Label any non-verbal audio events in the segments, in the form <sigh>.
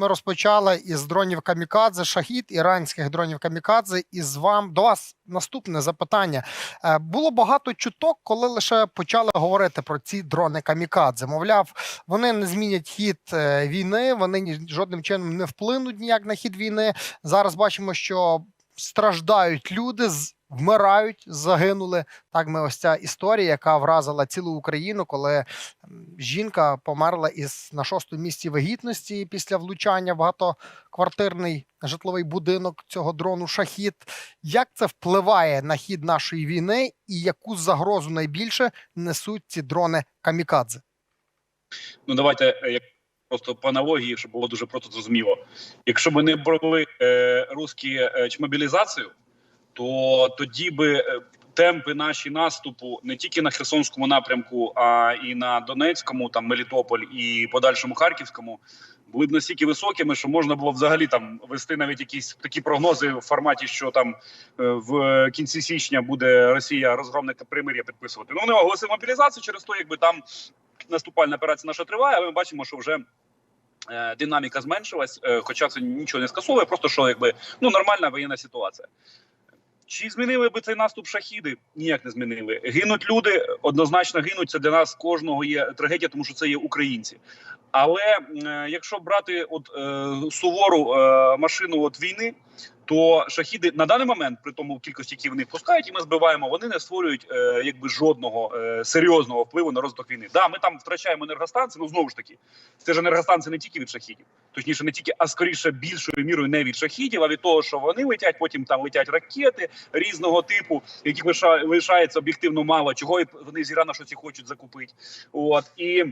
ми розпочали із дронів Камікадзе, шахід іранських дронів Камікадзе. І з вам до вас наступне запитання. Е, Було багато чуток, коли лише почали говорити про ці дрони Камікадзе. Мовляв, вони не змінять хід е, війни, вони жодним чином не вплинуть ніяк на хід війни. Зараз бачимо, що страждають люди, з- вмирають, загинули. Так, ми ось ця історія, яка вразила цілу Україну, коли жінка померла із на шостому місці вагітності після влучання в багатоквартирний житловий будинок цього дрону Шахід. Як це впливає на хід нашої війни, і яку загрозу найбільше несуть ці дрони камікадзе? Ну давайте е, як просто по аналогії, щоб було дуже просто зрозуміло. Якщо б не провели е, русські е, мобілізацію, то тоді би е, темпи наші наступу не тільки на Херсонському напрямку, а і на Донецькому, там Мелітополь і подальшому Харківському. Були б настільки високими, що можна було взагалі там вести навіть якісь такі прогнози в форматі, що там е, в кінці січня буде Росія розгромне примир'я підписувати. Ну вони оголосили мобілізацію через те, якби там наступальна операція наша триває, але ми бачимо, що вже. е, Динаміка зменшилась, хоча це нічого не скасовує, просто що якби ну нормальна воєнна ситуація. Чи змінили би цей наступ шахіди? Ніяк не змінили. Гинуть люди, однозначно гинуть. Це для нас кожного є трагедія, тому що це є українці. Але е, якщо брати от е, сувору е, машину от війни, то шахіди на даний момент, при тому кількості, які вони пускають, і ми збиваємо, вони не створюють е, якби жодного е, серйозного впливу на розвиток війни. Да, ми там втрачаємо енергостанції. Ну знову ж таки, це ж енергостанції не тільки від шахідів, точніше, не тільки, а скоріше більшою мірою не від шахідів, а від того, що вони летять, потім там летять ракети різного типу, яких лиша- лишається об'єктивно мало, чого і вони з Ірану щось хочуть закупити. От і.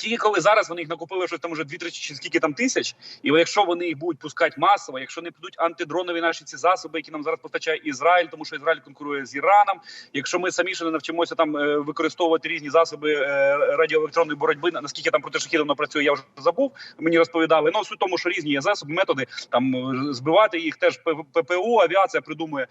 Тільки коли зараз вони їх накупили щось там уже 2-3 чи скільки там тисяч, і якщо вони їх будуть пускати масово, якщо не підуть антидронові наші ці засоби, які нам зараз постачає Ізраїль, тому що Ізраїль конкурує з Іраном. Якщо ми самі ще не навчимося там е, використовувати різні засоби е, радіоелектронної боротьби, наскільки там проти шахідів працює, я вже забув. Мені розповідали. Ну суть тому, що різні є засоби, методи там е, збивати їх теж ППО, авіація придумує.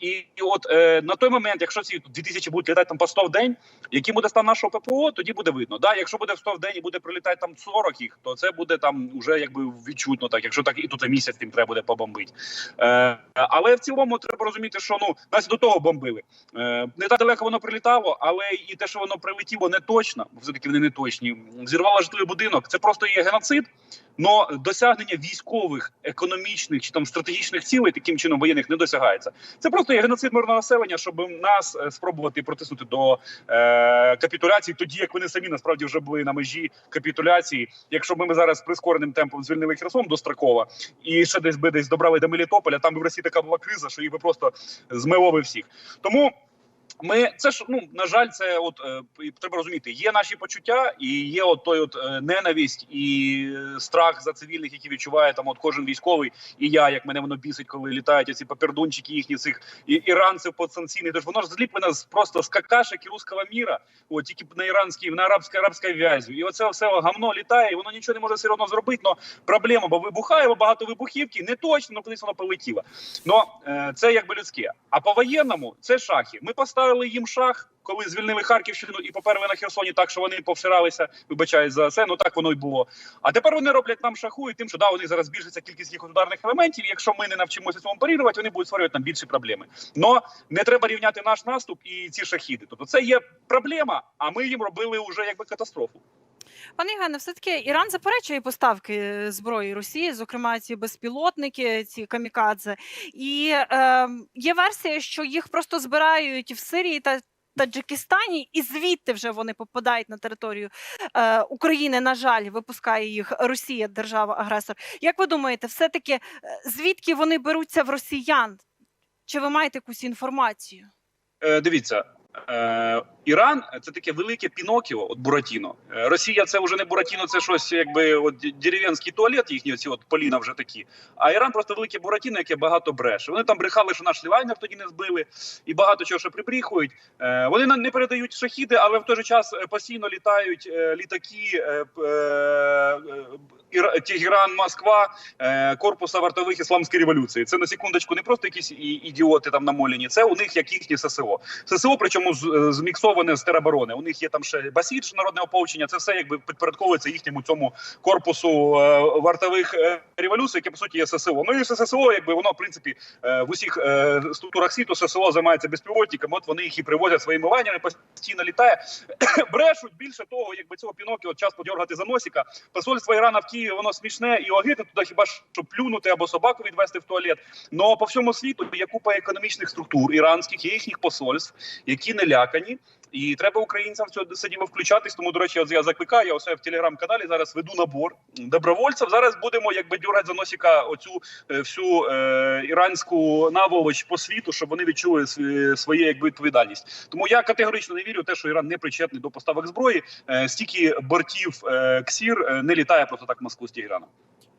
І, і от е, на той момент, якщо ці 2000 будуть літати там по 100 в день, який буде стан нашого ППО, тоді буде видно. Да, якщо буде в 100 в день і буде прилітати там 40 їх, то це буде там уже якби відчутно так. Якщо так і тут місяць тим треба буде побомбити. Е, але в цілому треба розуміти, що ну нас до того бомбили. Е, не так далеко воно прилітало, але і те, що воно прилетіло не точно, бо все таки вони не точні. Зірвало житловий будинок. Це просто є геноцид. Но досягнення військових, економічних чи там стратегічних цілей таким чином воєнних не досягається. Це просто є геноцид мирного населення, щоб нас е, спробувати протиснути до е, капітуляції, тоді як вони самі насправді вже були на межі капітуляції. Якщо б ми зараз прискореним темпом звільнили Херсон достроково і ще десь би десь добрали до Мелітополя, там би в Росії така була криза, що їх би просто змило би всіх. Тому. Ми це ж ну на жаль, це от е, треба розуміти. Є наші почуття, і є от той от е, ненависть і е, страх за цивільних, які відчуває там от кожен військовий, і я, як мене воно бісить, коли літають ці папердунчики їхні цих і, іранців подсанкційних. Тож воно ж зліплене з просто з какашек і русского міра, от тільки на іранській, на арабській арабській в'язю. І оце все гамно літає, і воно нічого не може все одно зробити. Но проблема, бо вибухає, бо багато вибухівки, не точно, ну кудись воно полетіло. Ну е, це якби людське. А по воєнному це шахи. Ми поставили їм шах, коли звільнили Харківщину і поперли на Херсоні, так що вони повширалися, вибачають за це. Ну так воно й було. А тепер вони роблять нам шаху і тим, що да, у них зараз збільшиться кількість їх ударних елементів. Якщо ми не навчимося цьому парірувати, вони будуть створювати нам більші проблеми. Но не треба рівняти наш наступ і ці шахіди. Тобто це є проблема, а ми їм робили вже якби катастрофу. Пане Євгене, все таки Іран заперечує поставки е, зброї Росії, зокрема ці безпілотники, ці камікадзе. І е, є версія, що їх просто збирають в Сирії та. Таджикистані, і звідти вже вони попадають на територію е, України. На жаль, випускає їх Росія, держава-агресор. Як ви думаєте, все таки е, звідки вони беруться в росіян? Чи ви маєте якусь інформацію? Е, дивіться, е, Іран це таке велике Пінокіо, от Буратіно. Е, Росія це вже не Буратіно, це щось якби от дерев'янський туалет, їхні ці от поліна вже такі. А Іран просто велике Буратіно, яке багато бреше. Вони там брехали, що наш лівайнер тоді не збили, і багато чого ще припріхують. Е, вони не передають шахіди, але в той же час е, постійно літають е, літаки. Е, е, е, Тегеран, Москва, е, корпуса вартових ісламської революції. Це на секундочку не просто якісь ідіоти там намолені. Це у них як їхні ССО. ССО, причому з- зміксоване з тероборони. У них є там ще басіч народне ополчення. Це все якби підпорядковується їхньому цьому корпусу е, вартових е, революцій, яке по суті є ССО. Ну і ССО, якби воно в принципі е, в усіх структурах світу ССО займається безпілотниками. От вони їх і привозять своїми лайнерами, постійно літає. <coughs> Брешуть більше того, якби цього Пінокіо час подергати за носика. Посольство Ірана в Києві воно смішне і огидне туди хіба що плюнути або собаку відвести в туалет. Но по всьому світу є купа економічних структур іранських, є їхніх посольств, які не лякані. І треба українцям в цьому сидімо включатись. Тому, до речі, от я закликаю я усе в телеграм-каналі. Зараз веду набор добровольців. Зараз будемо якби дюрати за носика оцю е, всю е, іранську наволоч по світу, щоб вони відчули сві- своє якби відповідальність. Тому я категорично не вірю в те, що Іран не причетний до поставок зброї. Е, стільки бортів е, КСІР е, не літає просто так в Москву з Тегераном.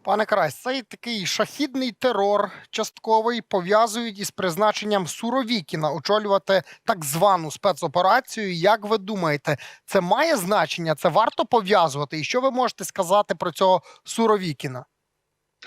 Пане Карась, цей такий шахідний терор частковий пов'язують із призначенням Суровікіна очолювати так звану спецоперацію. Як ви думаєте, це має значення? Це варто пов'язувати? І що ви можете сказати про цього Суровікіна?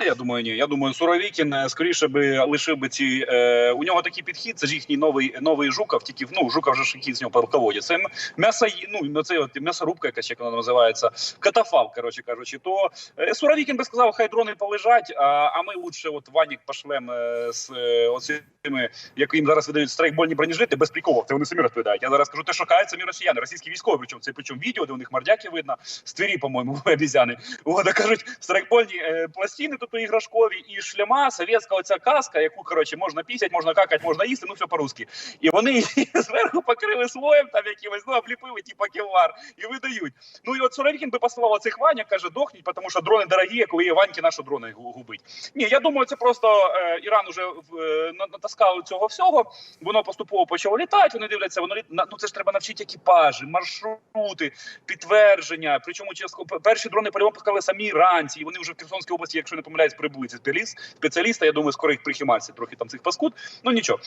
Я думаю, ні. Я думаю, Суровікін е, скоріше би лишив би ці. Е, у нього такий підхід. Це ж їхній новий новий жуков. Тільки ну жуков вже який з нього полководець. Це м'ясо, ну це от м'ясорубка, якась як вона називається, катафал, коротше кажучи. То е, Суровікін би сказав, хай дрони полежать. А, а ми лучше от Ванік пошлем е, з е, оцими, як їм зараз видають страйкбольні бронежилети, без приколів. Це вони самі розповідають. Я зараз кажу, те, що кажуть самі росіяни, російські військові. Причому це причому відео, де у них мордяки видно з Твері, по-моєму, <laughs> обізяни. От, кажуть, страйкбольні е, пластини тут іграшкові і шлема, совєтська оця каска, яку коротше можна пісять, можна какати, можна їсти, ну все по-русски. І вони її <laughs> зверху покрили слоєм, там якимось, ну обліпили, типа кевлар, і видають. Ну і от Суровікін би послав цих Ваня, каже, дохніть, тому що дрони дорогі, а коли є Ваньки, наші дрони губить. Ні, я думаю, це просто е, Іран уже е, натаскав цього всього. Воно поступово почало літати. Вони дивляться, воно ну це ж треба навчити екіпажі, маршрути, підтвердження. Причому чесно, перші дрони пускали самі іранці, і вони вже в Херсонській області, якщо не помиляюсь, прибули ці спеціалісти. Я думаю, скоро їх прихиматься трохи там цих паскуд. Ну нічого.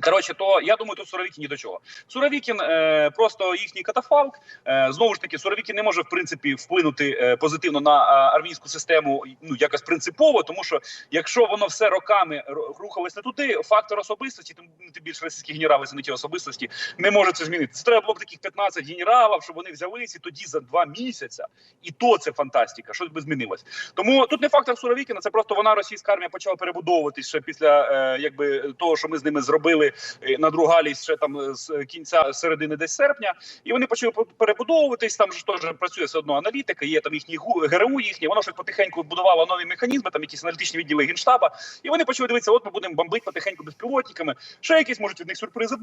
Коротше, то я думаю, тут Суровікін ні до чого. Суровікін е, просто їхній катафалк. Е, знову ж таки, Суровікін не може в принципі вплинути е, позитивно на а, армійську систему ну якось принципово, тому що якщо воно все роками ро- рухалось не туди, фактор особистості, тим, тим більше російські генерали не ті особистості, не може це змінити. Це треба було б таких 15 генералів, щоб вони взялись і тоді за два місяці, і то це фантастика. Щось би змінилось. Тому тут не фактор Суровікіна, це просто вона російська армія почала перебудовуватись ще після е, якби того, що ми з ними зробили, е, надругались ще там е, з кінця середини десь серпня, і вони почали пе- перебудовуватись. Там ж теж працює все одно аналітика, є там їхні ГРУ їхні, воно щось потихеньку будувало нові механізми, там якісь аналітичні відділи генштаба. І вони почали дивитися, от ми будемо бомбити потихеньку безпілотниками. Ще якісь можуть від них сюрпризи.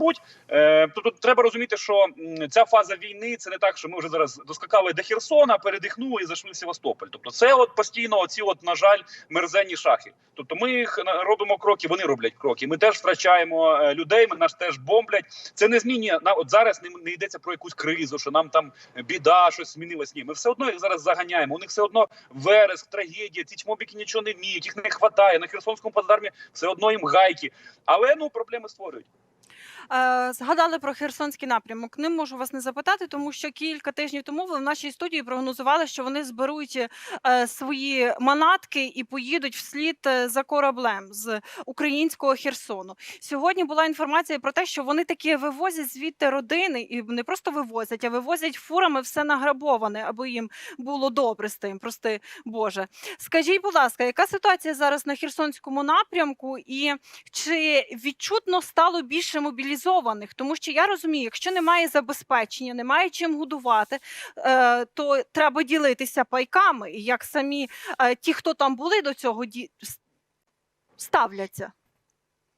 Е, тобто треба розуміти, що ця фаза війни це не так, що ми вже зараз доскакали до Херсона, передихнули і зайшли в Севастополь. Тобто, це от постійно оці, от на жаль, мерзенні шахи. Тобто, ми їх робимо кроки, вони роблять кроки. Ми теж втрачаємо е, людей, ми ж теж бомблять. Це не змінює на от зараз не, не йдеться про якусь кризу, що нам там біда, щось змінилось. Ні, ми все одно їх зараз заганяємо. У них все одно вереск, трагедія. Ці чмобіки нічого не вміють, їх не вистачає. На Херсонському плацдармі все одно їм гайки. Але ну проблеми створюють. Е, Згадали про Херсонський напрямок. Не можу вас не запитати, тому що кілька тижнів тому ви в нашій студії прогнозували, що вони зберуть е, свої манатки і поїдуть вслід е, за кораблем з українського Херсону. Сьогодні була інформація про те, що вони таки вивозять звідти родини і не просто вивозять, а вивозять фурами все награбоване, аби їм було добре з тим. Прости Боже. Скажіть, будь ласка, яка ситуація зараз на Херсонському напрямку, і чи відчутно стало більше мобілізованих? Тому що я розумію, якщо немає забезпечення, немає чим годувати, е, то треба ділитися пайками. І як самі е, ті, хто там були до цього, ставляться.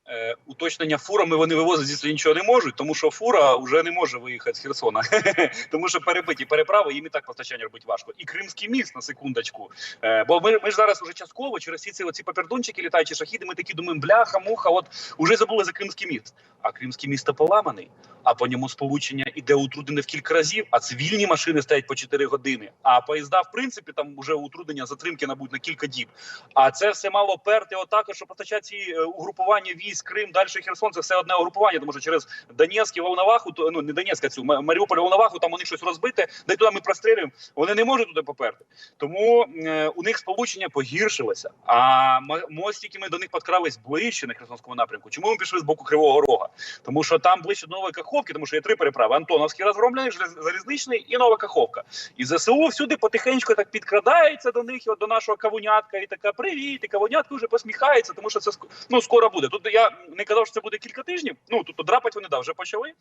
Е, уточнення фурами вони вивозити звідси нічого не можуть, тому що фура вже не може виїхати з Херсона, <laughs> тому що перебиті переправи їм і так постачання робити важко. І Кримський міст на секундочку. Е, бо ми, ми ж зараз уже частково через всі ці оці папердончики літаючі шахіди. Ми такі думаємо, бляха, муха, от уже забули за Кримський міст. А Кримський міст поламаний, а по ньому сполучення іде утруднене в кілька разів. А цивільні машини стоять по 4 години. А поїзда, в принципі, там вже утруднення затримки набуть на кілька діб. А це все мало перти отак, що постачати е, угрупування військ весь Крим, далі Херсон це все одне угрупування, тому що через Донецьк і Волноваху, ну не Донецьк, а цю Маріуполь, Волноваху, там у них щось розбите, де туди ми прострілюємо. Вони не можуть туди поперти. Тому е, у них сполучення погіршилося. А мостики ми до них підкрались ближче на Херсонському напрямку. Чому ми пішли з боку Кривого Рога? Тому що там ближче до Нової Каховки, тому що є три переправи: Антоновський розгромлений, залізничний і Нова Каховка. І ЗСУ всюди потихеньку так підкрадається до них, і от до нашого кавунятка, і така привіт, і кавунятка вже посміхається, тому що це ну, скоро буде. Тут я не казав, що це буде кілька тижнів. Ну тут драпать вони да, вже почали.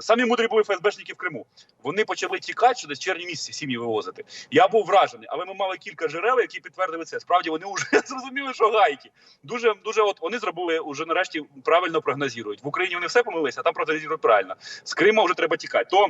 Самі мудрі були ФСБшники в Криму. Вони почали тікати, що десь червні місяці сім'ї вивозити. Я був вражений, але ми мали кілька джерел, які підтвердили це. Справді вони вже <laughs> зрозуміли, що гайки. Дуже дуже от вони зробили уже нарешті правильно прогнозують. В Україні вони все помилися, а там прогнозують правильно. З Крима вже треба тікати. То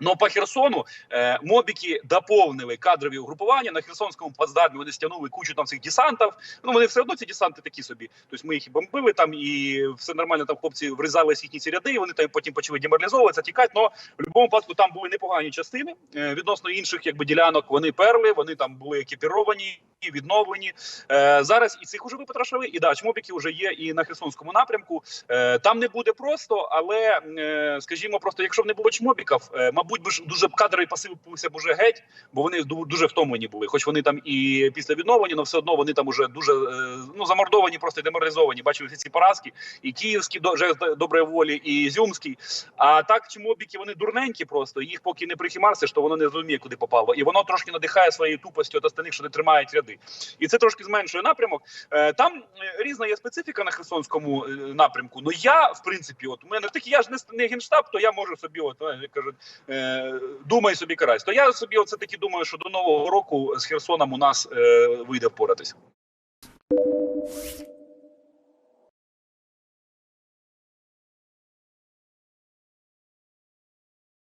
Ну, по Херсону е, мобіки доповнили кадрові угрупування на Херсонському плацдармі. Вони стягнули кучу там цих десантів. Ну вони все одно ці десанти такі собі. Тобто ми їх і бомбили там, і все нормально. Там хлопці врізалися їхні ці ряди. і Вони там потім почали деморалізовуватися, тікати. Но в будь-якому випадку там були непогані частини е, відносно інших, якби ділянок. Вони перли, вони там були екіпіровані. Відновлені е, зараз і цих уже випотрошили, і да, чмобіки вже є і на Херсонському напрямку. Е, там не буде просто, але е, скажімо, просто якщо б не було чмобіків, е, мабуть, би ж дуже б кадрові посипалися б уже геть, бо вони дуже втомлені були. Хоч вони там і після відновлення, але все одно вони там уже дуже е, ну замордовані, просто деморалізовані. Бачили всі ці поразки, і київські жест доброї волі, і зюмський. А так чмобіки вони дурненькі, просто їх поки не прихімарсиш, то воно не зрозуміє, куди попало. І воно трошки надихає своєю тупостю від остальних, що не тримають ряди. І це трошки зменшує напрямок. Е, Там е, різна є специфіка на Херсонському напрямку. Ну я, в принципі, от у мене такий, я ж не, генштаб, то я можу собі, от кажуть, думай собі карась. То я собі оце таки думаю, що до нового року з Херсоном у нас е, вийде впоратись.